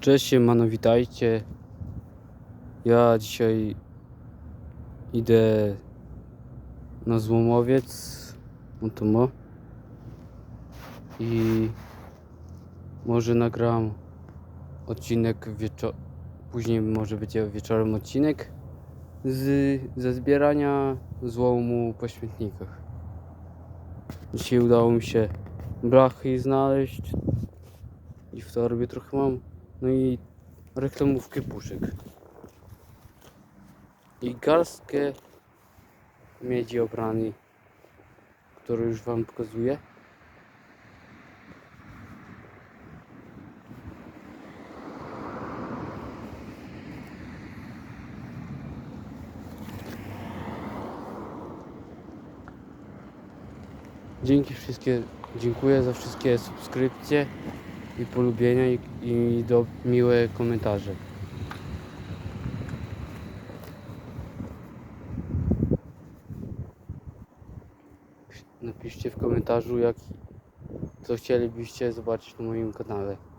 Cześć, siemano, witajcie. Ja dzisiaj idę na złomowiec. No to mo. I może nagram odcinek wieczor... Później może będzie wieczorem odcinek z, ze zbierania złomu po śmietnikach. Dzisiaj udało mi się blachy znaleźć i w torbie trochę mam. No i reklamówkę puszek. I garstkę miedzi obranej, którą już Wam pokazuję. Dzięki wszystkie, dziękuję za wszystkie subskrypcje i polubienia i, i do miłe komentarze. Napiszcie w komentarzu, jak co chcielibyście zobaczyć na moim kanale.